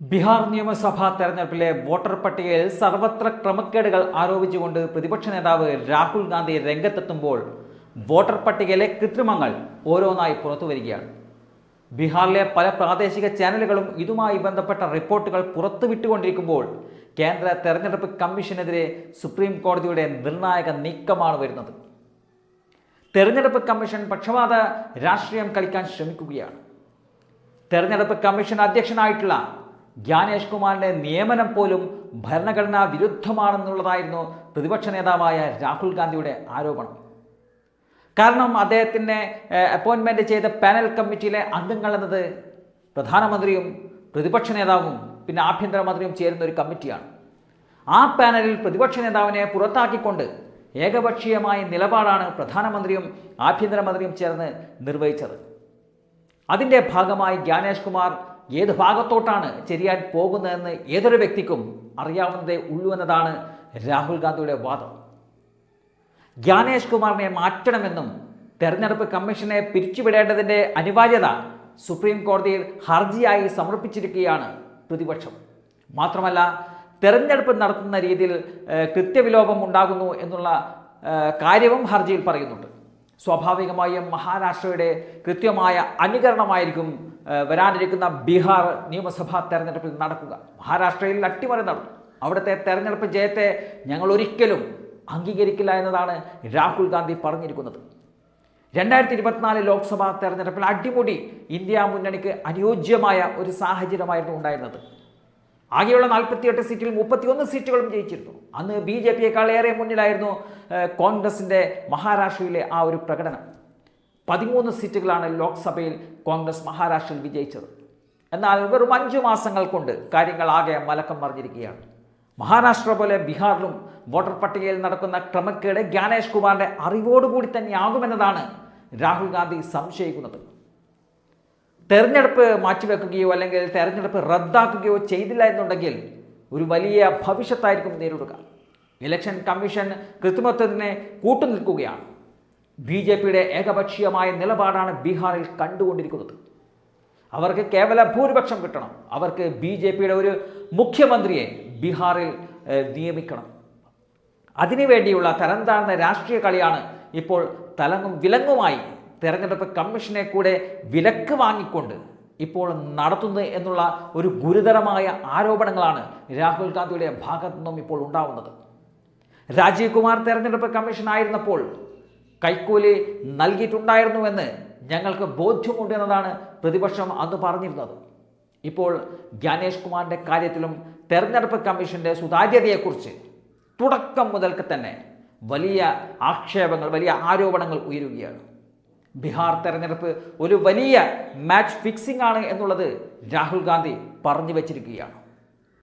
ബീഹാർ നിയമസഭാ തെരഞ്ഞെടുപ്പിലെ വോട്ടർ പട്ടികയിൽ സർവത്ര ക്രമക്കേടുകൾ ആരോപിച്ചുകൊണ്ട് പ്രതിപക്ഷ നേതാവ് രാഹുൽ ഗാന്ധി രംഗത്തെത്തുമ്പോൾ വോട്ടർ പട്ടികയിലെ കൃത്രിമങ്ങൾ ഓരോന്നായി പുറത്തുവരികയാണ് ബീഹാറിലെ പല പ്രാദേശിക ചാനലുകളും ഇതുമായി ബന്ധപ്പെട്ട റിപ്പോർട്ടുകൾ പുറത്തുവിട്ടുകൊണ്ടിരിക്കുമ്പോൾ കേന്ദ്ര തെരഞ്ഞെടുപ്പ് കമ്മീഷനെതിരെ സുപ്രീം കോടതിയുടെ നിർണായക നീക്കമാണ് വരുന്നത്. തെരഞ്ഞെടുപ്പ് കമ്മീഷൻ പക്ഷപാത രാഷ്ട്രീയം കളിക്കാൻ ശ്രമിക്കുകയാണ്. തെരഞ്ഞെടുപ്പ് കമ്മീഷൻ അധ്യക്ഷനായിട്ടുള്ള ജ്ഞാനേഷ് കുമാറിന്റെ നിയമനം പോലും ഭരണഘടനാ വിരുദ്ധമാണെന്നുള്ളതായിരുന്നു പ്രതിപക്ഷ നേതാവായ രാഹുൽ ഗാന്ധിയുടെ ആരോപണം. കാരണം അദ്ദേഹത്തിനെ അപ്പോയിൻമെന്റ് ചെയ്ത പാനൽ കമ്മിറ്റിയിലെ അംഗങ്ങൾ എന്നത് പ്രധാനമന്ത്രിയും പ്രതിപക്ഷ നേതാവും പിന്നെ ആഭ്യന്തരമന്ത്രിയും ചേരുന്ന ഒരു കമ്മിറ്റിയാണ് ആ പാനലിൽ പ്രതിപക്ഷ നേതാവിനെ പുറത്താക്കിക്കൊണ്ട് ഏകപക്ഷീയമായ നിലപാടാണ് പ്രധാനമന്ത്രിയും ആഭ്യന്തരമന്ത്രിയും ചേർന്ന് നിർവഹിച്ചത്. അതിന്റെ ഭാഗമായി ജ്ഞാനേഷ് കുമാർ ഏത് ഭാഗത്തോട്ടാണ് ചെരിയാൻ പോകുന്നതെന്ന് ഏതൊരു വ്യക്തിക്കും അറിയാവുന്നതേ ഉള്ളൂ എന്നതാണ് രാഹുൽ ഗാന്ധിയുടെ വാദം. ജ്ഞാനേഷ് കുമാറിനെ മാറ്റണമെന്നും തെരഞ്ഞെടുപ്പ് കമ്മീഷനെ പിരിച്ചുവിടേണ്ടതിന്റെ അനിവാര്യത സുപ്രീം കോടതിയിൽ ഹർജിയായി സമർപ്പിച്ചിരിക്കുകയാണ് പ്രതിപക്ഷം. മാത്രമല്ല തെരഞ്ഞെടുപ്പ് നടത്തുന്ന രീതിയിൽ കൃത്യവിലോപം ഉണ്ടാകുന്നു എന്നുള്ള കാര്യവും ഹർജിയിൽ പറയുന്നുണ്ട്. സ്വാഭാവികമായും മഹാരാഷ്ട്രയുടെ കൃത്യമായ അനുകരണമായിരിക്കും വരാനിരിക്കുന്ന ബീഹാർ നിയമസഭാ തെരഞ്ഞെടുപ്പിൽ നടക്കുക. മഹാരാഷ്ട്രയിൽ അട്ടിമറി നടന്നു. അവിടുത്തെ തെരഞ്ഞെടുപ്പ് ജയത്തെ ഞങ്ങൾ ഒരിക്കലും അംഗീകരിക്കില്ല എന്നതാണ് രാഹുൽ ഗാന്ധി പറഞ്ഞിരിക്കുന്നത്. രണ്ടായിരത്തി ഇരുപത്തിനാല് ലോക്സഭാ തെരഞ്ഞെടുപ്പിൽ അടിമുടി ഇന്ത്യ മുന്നണിക്ക് അനുയോജ്യമായ ഒരു സാഹചര്യമായിരുന്നു ഉണ്ടായിരുന്നത്. ആകെയുള്ള നാൽപ്പത്തിയെട്ട് സീറ്റിൽ മുപ്പത്തിയൊന്ന് സീറ്റുകളും ജയിച്ചിരുന്നു. അന്ന് ബി ജെ പിയേക്കാൾ ഏറെ മുന്നിലായിരുന്നു കോൺഗ്രസിന്റെ മഹാരാഷ്ട്രയിലെ ആ ഒരു പ്രകടനം. പതിമൂന്ന് സീറ്റുകളാണ് ലോക്സഭയിൽ കോൺഗ്രസ് മഹാരാഷ്ട്രയിൽ വിജയിച്ചത്. എന്നാൽ വെറും അഞ്ചു മാസങ്ങൾ കൊണ്ട് കാര്യങ്ങൾ ആകെ മലക്കം മറിഞ്ഞിരിക്കുകയാണ്. മഹാരാഷ്ട്ര പോലെ ബീഹാറിലും വോട്ടർ പട്ടികയിൽ നടക്കുന്ന ക്രമക്കേട് ജ്ഞാനേഷ് കുമാറിന്റെ അറിവോടുകൂടി തന്നെയാകുമെന്നതാണ് രാഹുൽ ഗാന്ധി സംശയിക്കുന്നത്. തെരഞ്ഞെടുപ്പ് മാറ്റിവെക്കുകയോ അല്ലെങ്കിൽ തെരഞ്ഞെടുപ്പ് റദ്ദാക്കുകയോ ചെയ്തില്ല എന്നുണ്ടെങ്കിൽ ഒരു വലിയ ഭവിഷ്യത്തായിരിക്കും നേരിടുക. ഇലക്ഷൻ കമ്മീഷൻ കൃത്രിമത്വത്തിനെ കൂട്ടുനിൽക്കുകയാണ്. ബി ജെ പിയുടെ ഏകപക്ഷീയമായ നിലപാടാണ് ബീഹാറിൽ കണ്ടുകൊണ്ടിരിക്കുന്നത്. അവർക്ക് കേവല ഭൂരിപക്ഷം കിട്ടണം. അവർക്ക് ബി ജെ പിയുടെ ഒരു മുഖ്യമന്ത്രിയെ ബീഹാറിൽ നിയമിക്കണം. അതിനുവേണ്ടിയുള്ള തരം താഴ്ന്ന രാഷ്ട്രീയ കളിയാണ് ഇപ്പോൾ തലങ്ങും വിലങ്ങുമായി തെരഞ്ഞെടുപ്പ് കമ്മീഷനെ കൂടെ വിലക്ക് വാങ്ങിക്കൊണ്ട് ഇപ്പോൾ നടത്തുന്നത് എന്നുള്ള ഒരു ഗുരുതരമായ ആരോപണങ്ങളാണ് രാഹുൽ ഗാന്ധിയുടെ ഭാഗത്തു നിന്നും ഇപ്പോൾ ഉണ്ടാവുന്നത്. രാജീവ് കുമാർ തെരഞ്ഞെടുപ്പ് കമ്മീഷൻ ആയിരുന്നപ്പോൾ കൈക്കൂലി നൽകിയിട്ടുണ്ടായിരുന്നുവെന്ന് ഞങ്ങൾക്ക് ബോധ്യമുണ്ട് എന്നതാണ് പ്രതിപക്ഷം അന്ന് പറഞ്ഞിരുന്നത്. ഇപ്പോൾ ജ്ഞാനേഷ് കുമാറിന്റെ കാര്യത്തിലും തെരഞ്ഞെടുപ്പ് കമ്മീഷന്റെ സുതാര്യതയെക്കുറിച്ച് തുടക്കം മുതൽക്ക് തന്നെ വലിയ ആക്ഷേപങ്ങൾ വലിയ ആരോപണങ്ങൾ ഉയരുകയാണ്. ബീഹാർ തെരഞ്ഞെടുപ്പ് ഒരു വലിയ മാച്ച് ഫിക്സിംഗ് ആണ് എന്നുള്ളത് രാഹുൽ ഗാന്ധി പറഞ്ഞു വച്ചിരിക്കുകയാണ്.